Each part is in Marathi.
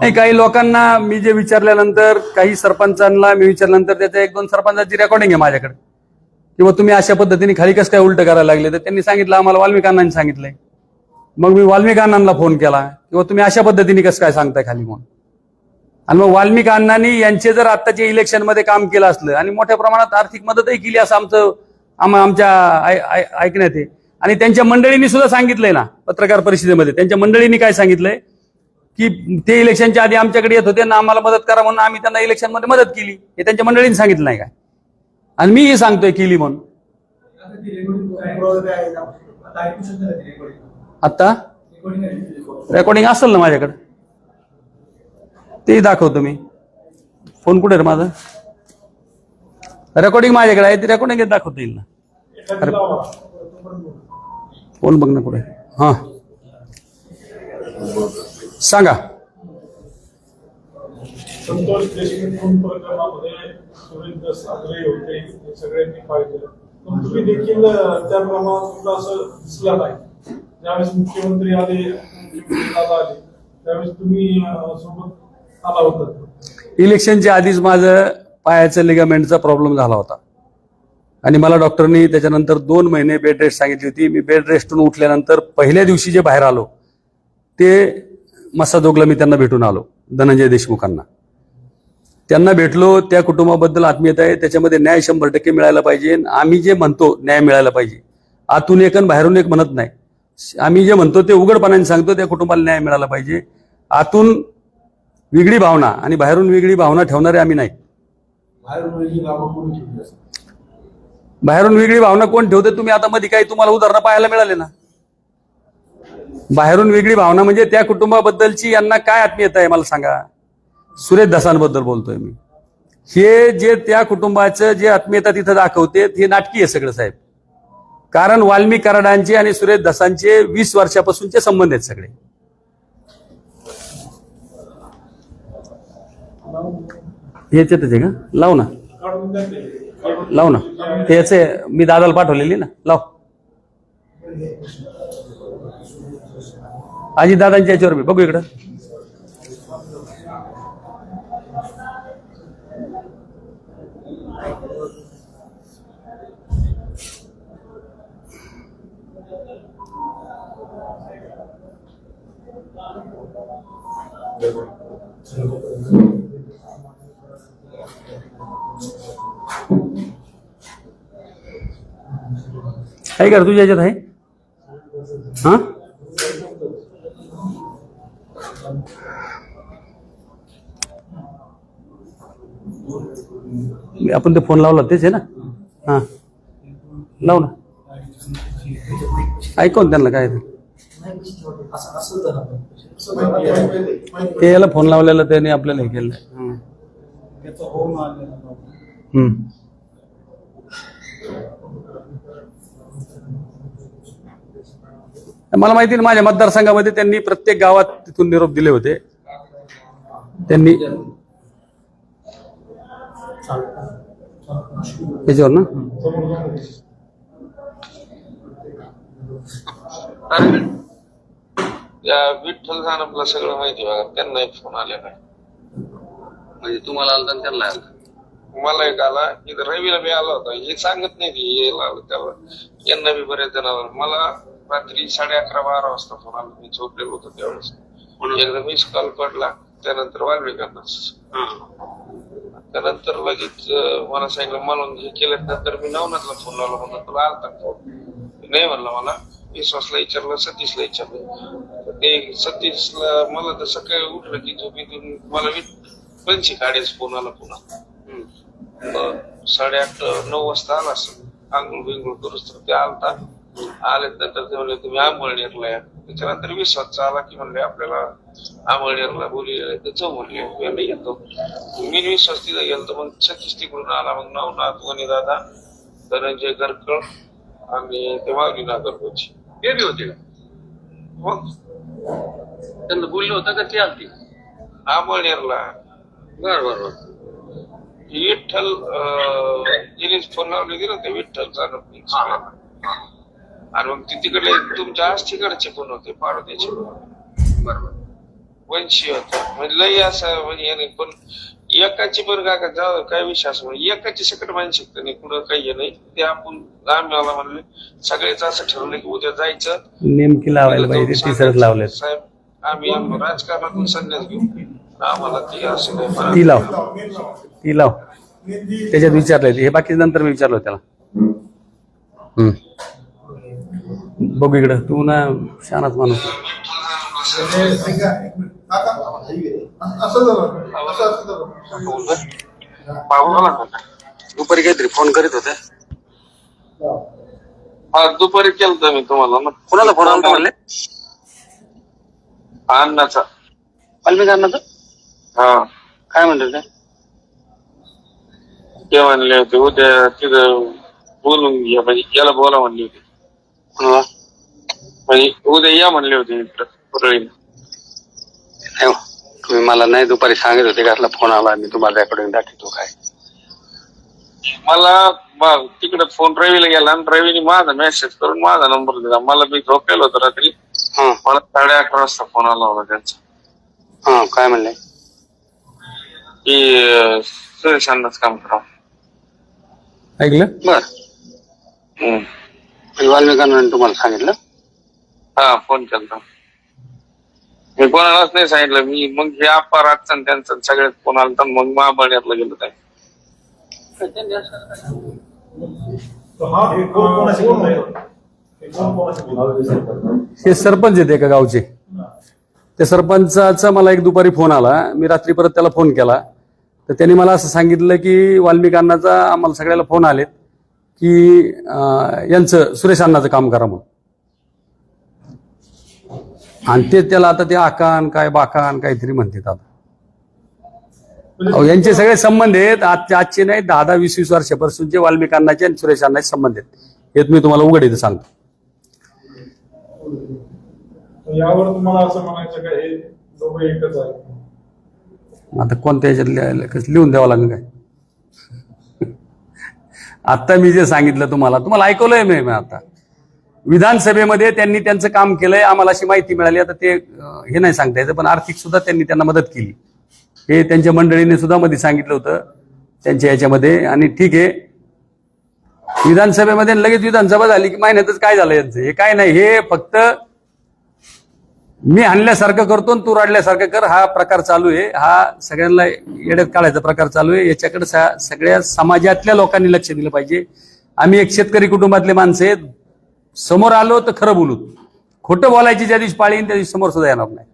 नाही काही लोकांना मी जे विचारल्यानंतर काही सरपंचांना मी विचारल्यानंतर त्याच्या एक दोन सरपंचाची रेकॉर्डिंग आहे माझ्याकडे. किंवा तुम्ही अशा पद्धतीने खाली कसं काय उलट करायला लागले तर त्यांनी सांगितलं आम्हाला वाल्मिकांनांनी सांगितलंय. मग मी वाल्मिकांनांना फोन केला किंवा तुम्ही अशा पद्धतीने कसं काय सांगताय खाली म्हणून आणि मग वाल्मिक अण्णांनी यांचे जर आत्ताच्या इलेक्शनमध्ये काम केलं असलं आणि मोठ्या प्रमाणात आर्थिक मदतही केली असं आमचं आम- आमच्या ऐकण्यात आहे आणि त्यांच्या मंडळींनी सुद्धा सांगितलंय ना पत्रकार परिषदेमध्ये त्यांच्या मंडळींनी काय सांगितलंय? की ते इलेक्शनच्या आधी आमच्याकडे येत होते ना आम्हाला मदत करा म्हणून आम्ही त्यांना इलेक्शनमध्ये मदत केली. हे त्यांच्या मंडळींनी सांगितलं नाही काय आणि मीही सांगतोय केली म्हणून. आता? रेकॉर्डिंग असेल ना माझ्याकडे? तेही दाखवतो मी. फोन कुठे रे माझा? रेकॉर्डिंग माझ्याकडे आहे ते रेकॉर्डिंग दाखवता येईल ना. अरे. फोन बघ ना कुठे. हा. सांगा. संतोष देशमुख खून प्रकरणामध्ये सुरेंद्र सागरे होते हे सगळ्यांनी पाहिलं. पण तुम्ही देखील अं, त्या प्रमाणात असं दिसला नाही. ज्यावेळेस मुख्यमंत्री आले मुख्यमंत्री दादा आले त्यावेळेस तुम्ही अं, सोबत आला होता. इलेक्शनच्या आधीच माझं पायाचं लिगामेंटचा प्रॉब्लेम झाला होता. आणि मला डॉक्टरनी त्याच्यानंतर दोन महिने बेड रेस्ट सांगितली होती. मी बेड रेस्टून उठल्यानंतर पहिल्या दिवशी जे बाहेर आलो ते मस्साजोगला मी त्यांना भेटून आलो धनंजय देशमुखांना. त्यांना भेटलो त्या कुटुंबाबद्दल आत्मीयता आहे त्याच्यामध्ये न्याय शंभर टक्के मिळायला पाहिजे. आम्ही जे म्हणतो न्याय मिळायला पाहिजे. आतून एक आणि बाहेरून एक म्हणत नाही. आम्ही जे म्हणतो ते उघडपणाने सांगतो त्या कुटुंबाला न्याय मिळाला पाहिजे. आतून वेगळी भावना आणि बाहेरून वेगळी भावना ठेवणारे आम्ही नाही. बाहेरून वेगळी भावना कोण ठेवते? तुम्ही आता मध्ये काही तुम्हाला उदाहरणं पाहायला मिळाले ना. बाहेरून वेगळी भावना म्हणजे त्या कुटुंबाबद्दलची यांना काय आत्मीयता आहे मला सांगा. सुरेश दसांबद्दल बोलतोय मी. हे जे त्या कुटुंबाचं जे आत्मीयता तिथं दाखवते हे नाटकी आहे सगळं साहेब. कारण वाल्मिक कराडांचे आणि सुरेश दसांचे वीस वर्षापासूनचे संबंध आहेत सगळे. याच्यातच आहे का? लाव ना. लाव ना. याचे मी दादाला पाठवलेली ना. लाव. आजी दादांच्या याच्यावर मी. बघू इकडं. काय कर तुझ्या याच्यात आहे? हा? आपण ते फोन लावला तेच आहे ना? हा. लाव ना. ऐकून त्यांना काय ते. याला फोन लावलेला त्याने आपल्याला हे केलं. हम्म. मला माहिती ना, माझ्या मतदारसंघामध्ये त्यांनी प्रत्येक गावात तिथून निरोप दिले होते. त्यांनी याच्यावर ना? विठ्ठल आपलं सगळं माहिती बघा त्यांना एक फोन आले काय म्हणजे तुम्हाला आलं त्यांना आलं. मला एक आला इथं रवीला बी आला होता. हे सांगत नाही की यायला आलं त्याला यांना बी बऱ्याच जणांना मला रात्री साडे अकरा बारा वाजता फोन आला. मी झोपलेलो होतो त्यावेळेस. एकदा मिस कॉल पडला. त्यानंतर वाल्मिकांनाच हा. त्यानंतर लगेच मला सांगितलं मला हे केल्यानंतर मी नवनाथला फोन लावला. म्हणलं तुला आलता फोन नाही म्हणलं मला. विश्वासला विचारलं सतीशला विचारलं. ते सतीशला मला तर सकाळी उठलं की झोपेतून मला पंची काढायचं फोन आला पुन्हा. साडेआठ नऊ वाजता आला असं. आंघोळ बिंघोळ करूच तर ते आलता. आले नंतर ते म्हणले तुम्ही आंबळनेरला या त्याच्यानंतर विश्वासचा आला की म्हणले आपल्याला आंबळनेरला बोली तर जाऊ म्हणले मी येतो. मी विश्वास तिथं गेलो तर मग सतीश तिकडून आला. मग नवनाथ वनी दादा धनंजय गरकळ आणि ते मागणी नागरकोची ते बी होते. का मग त्यांना बोललं होतं का ते आलती? आंबळनेरला बर बर बर. विठ्ठल अं, जिने फोन लावले गेलं ते विठ्ठल आणि मग ती तिकडले तुमच्या आज तिकडचे पण होते. बर वंशी होता. म्हणजे लई असं म्हणजे हे नाही पण एकाची पण काय जाऊ काय विषय असं म्हणजे एकाची सकट मानसिकता नाही कुठं काही हे नाही. ते आपण आम्ही मला म्हणले सगळेच असं ठरवलं की उद्या जायचं. नेमकी लावायला पाहिजे तिसरंच लावलेत. साहेब आम्ही राजकारणातून संन्यास घेऊ. ती लाव. ती लाव. त्याच्यात विचारलंय हे बाकी नंतर मी विचारलो त्याला. हम्म. बघू इकडं. तू ना शानाच माणूस. असं झालं असं असं झालं दुपारी काहीतरी फोन करीत होते. हा दुपारी केलता मी तुम्हाला. ना कोणाला फोन आला म्हणले? अन्नाचा वाल्मिक अण्णाचं? हा. काय म्हणले ते? ते म्हणले होते उद्या तिथं बोलून घ्या म्हणजे याला बोला म्हणली होती. कोणाला म्हणजे उद्या या म्हणले होते इकडं परळीला. नाही हो. तुम्ही मला नाही दुपारी सांगत होते असला फोन आला मी तुम्हाला रेकॉर्डिंग दाखवतो काय. मला बा- तिकडे फोन रवीला गेला आणि रवीने माझा मेसेज करून माझा नंबर दिला. मला मी झोपेल होतो रात्री. हा. मला साडे अकरा वाजता फोन आला होता त्यांचा. हा काय म्हणले? की अं, सुरेश अण्णाच काम करा ऐकलं बर. हम्म. वाल्मिक अण्णाने तुम्हाला सांगितलं हा फोन केलता मी कोणालाच नाही सांगितलं मी मग हे आप्पा रातचा आणि त्यांचा सगळ्यात फोन आला तर मग महाबळण्यातला गेलो काय हा हे कोण कोणाशी? हे कोण कोणाशी? हे सरपंच आहेत एका गावचे. त्या सरपंचाचा मला एक दुपारी फोन आला. मी रात्री परत त्याला फोन केला. तर त्यांनी मला असं सांगितलं की वाल्मिकांनाचा आम्हाला सगळ्याला फोन आलेत की यांचं सुरेश अण्णाचं काम करा म्हणून. आणि ते त्याला आता ते आकान काय बाकान काहीतरी म्हणतात आता. यांचे सगळे संबंध आहेत. आजचे आजचे नाही दहा दहा वीस वीस वर्षापासूनचे वाल्मिकांनाचे आणि सुरेश अण्णाचे संबंध आहेत. हे मी तुम्हाला उघड इथं सांगतो. यावर तुम्हाला असं म्हणायचं का हे दोघं एकच आहे आता कोणत्या याच्यात लिहायला कसं लिहून द्यावं लागेल काय? आता मी जे सांगितलं तुम्हाला तुम्हाला ऐकवलंय मी मी आता. विधानसभेमध्ये त्यांनी त्यांचं काम केलंय आम्हाला अशी माहिती मिळाली. आता ते हे नाही सांगता येतं पण आर्थिक सुद्धा त्यांनी त्यांना मदत केली. हे त्यांच्या मंडळीने सुद्धा मध्ये सांगितलं होतं त्यांच्या याच्यामध्ये. आणि ठीक आहे. विधानसभेमध्ये लगेच विधानसभा झाली की महिन्यातच काय झालं यांचं? हे काय नाही हे फक्त मी आणल्यासारखं करतो आणि तू राडल्यासारखं कर. हा प्रकार चालू आहे. हा सगळ्यांना येड्यात काढायचा प्रकार चालू आहे. याच्याकडे सगळ्या समाजातल्या लोकांनी लक्ष दिलं पाहिजे. आम्ही एक शेतकरी कुटुंबातले माणसं आहेत. समोर आलो तर खरं बोलू. खोटं बोलायची ज्या दिवशी पाळी त्या दिवशी समोर सुद्धा येणार नाही.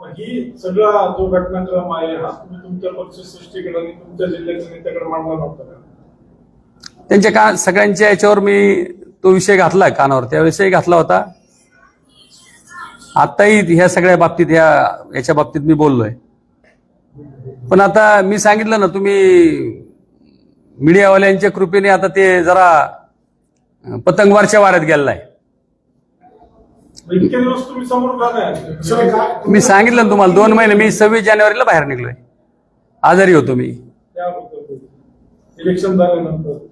पण ही सगळा जो घटनाक्रम आहे हा. तुम्ही तुमच्या पक्ष सृष्टीकडे आणि तुमच्या जिल्ह्याच्या नेत्याकडे मांडला नव्हता का? त्यांच्या का सगळ्यांच्या याच्यावर मी तो विषय घातला कानावर. त्या विषय घातला होता. आताही ह्या सगळ्या बाबतीत ह्या याच्या बाबतीत मी बोललोय. पण आता मी सांगितलं ना तुम्ही मीडियावाल्यांच्या कृपेने आता ते जरा पतंगवारच्या वाऱ्यात गेलेला आहे इतके दिवस तुम्ही समोर का नाही मी सांगितलं ना तुम्हाला दोन महिने मी सव्वीस जानेवारीला बाहेर निघलोय. आजारी होतो मी.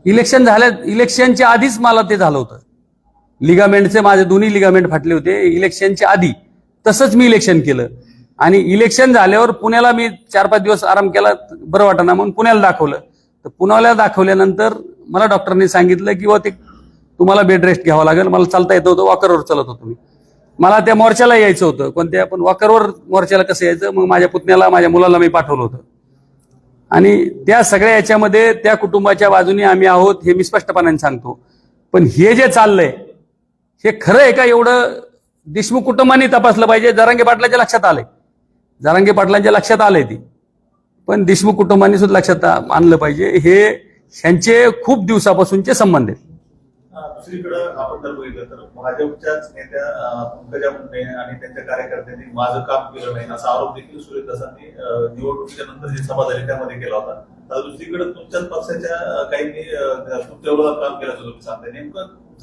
इलेक्शन झाल्या इलेक्शनच्या आधीच मला ते झालं होतं. लिगामेंटचे माझे दोन्ही लिगामेंट फाटले होते. इलेक्शनच्या आधी तसंच मी इलेक्शन केलं. आणि इलेक्शन झाल्यावर पुण्याला मी चार पाच दिवस आराम केला. बरं वाटना म्हणून पुण्याला दाखवलं. तर पुण्याला दाखवल्यानंतर मला डॉक्टरांनी सांगितलं की व ते तुम्हाला बेड रेस्ट घ्यावं लागेल. मला चालता येत होतं वॉकरवर चालत होतो मी. मला त्या मोर्चाला यायचं होतं. कोणत्या पण वॉकरवर मोर्चाला कसं यायचं? मग माझ्या पुतण्याला माझ्या मुलाला मी पाठवलं होतं. आणि त्या सगळ्या याच्यामध्ये त्या कुटुंबाच्या बाजूने आम्ही आहोत हे मी स्पष्टपणाने सांगतो. पण हे जे चाललंय हे खरं आहे का एवढं? देशमुख कुटुंबाने तपासलं पाहिजे. जरांगे पाटलाच्या लक्षात आलंय. जरांगे पाटलांच्या लक्षात आलंय ती. पण देशमुख कुटुंबांनी सुद्धा लक्षात आणलं पाहिजे. हे ह्यांचे खूप दिवसापासूनचे संबंध आहेत. दुसरीकडे आपण जर बघितलं तर भाजपच्याच नेत्या पंकजा मुंडे आणि त्यांच्या कार्यकर्त्यांनी माझं काम केलं नाही असा आरोप देखील सुरेश निवडणुकीच्या नंतर जी सभा झाली त्यामध्ये केला होता. तर दुसरीकडे तुमच्याच पक्षाच्या काही तुमच्या विरोधात काम केलं होतं तुम्ही नेमकं